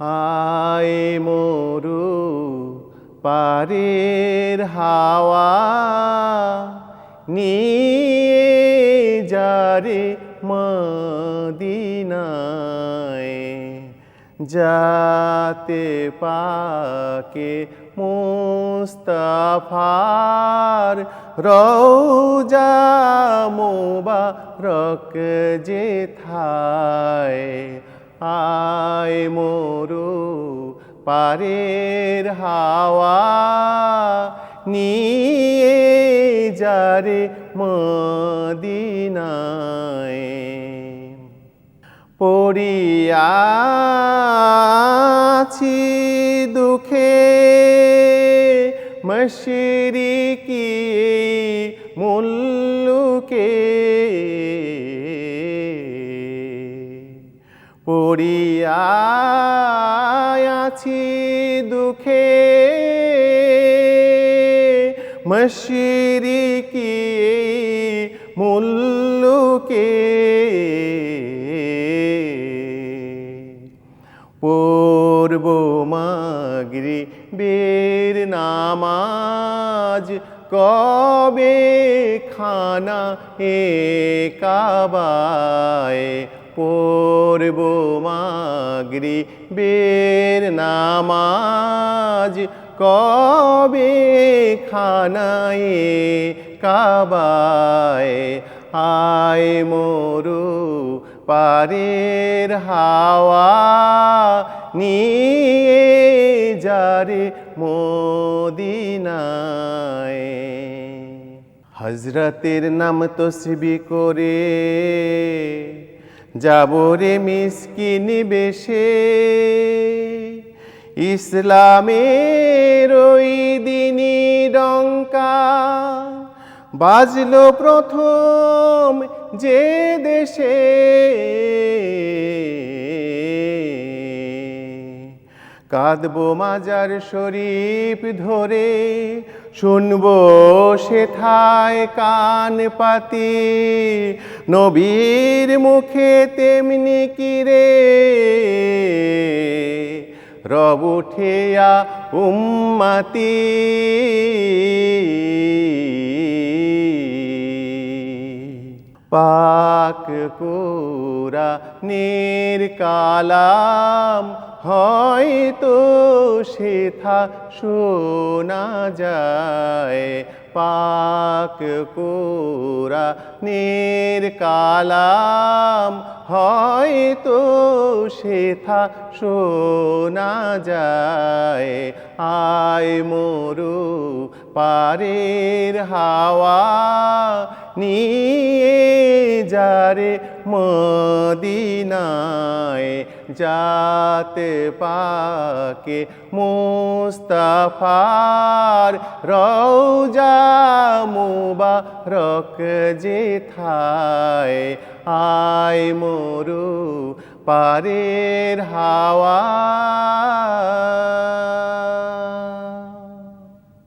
আয় মরু পারের হাওয়া নিয়ে যারে মদিনায়। যাতে পাকে মুস্তাফার রৌজা মোবারক যে থায়। আয় মোরু পারের হাওয়া নিয়ে যারে মদিনায় পড়িয়াছি দুঃখে মশরিকি মুল্লুকে পড়িয়াছি দুঃখে। মশরিকি মুল্লুকে পূর্ব মাগরি বের নামাজ কবে? খানা এ কাবায় পূর্ব মাগরি বের নামাজ কবে খানায় কাবায়? আয় মোরু পারের হাওয়া নিয়ে যারে মদিনায়। হজরতের নাম তসবি করে যাব রে মিসকিন বেশে। ইসলামের ওই দিনই ডঙ্কা বাজল প্রথম যে দেশে। কাঁদবো মাজার শরীফ ধরে, শুনব সেথায় কান পাতি। নবীর মুখে তেমনি কিরে রব উঠিয়া উম্মাতি। পাক কুরা নীর কালাম হয়তো সেথা শোনা যায়। পাক কুরা নীর কালাম হয়তো সেথা শোনা যায়। আয় মরু পারের হাওয়া নিয়ে যারে মদিনায় যাতে পাকে মুস্তাফার রৌজা মুবারক যে থায় আয় মরু পারের হাওয়া।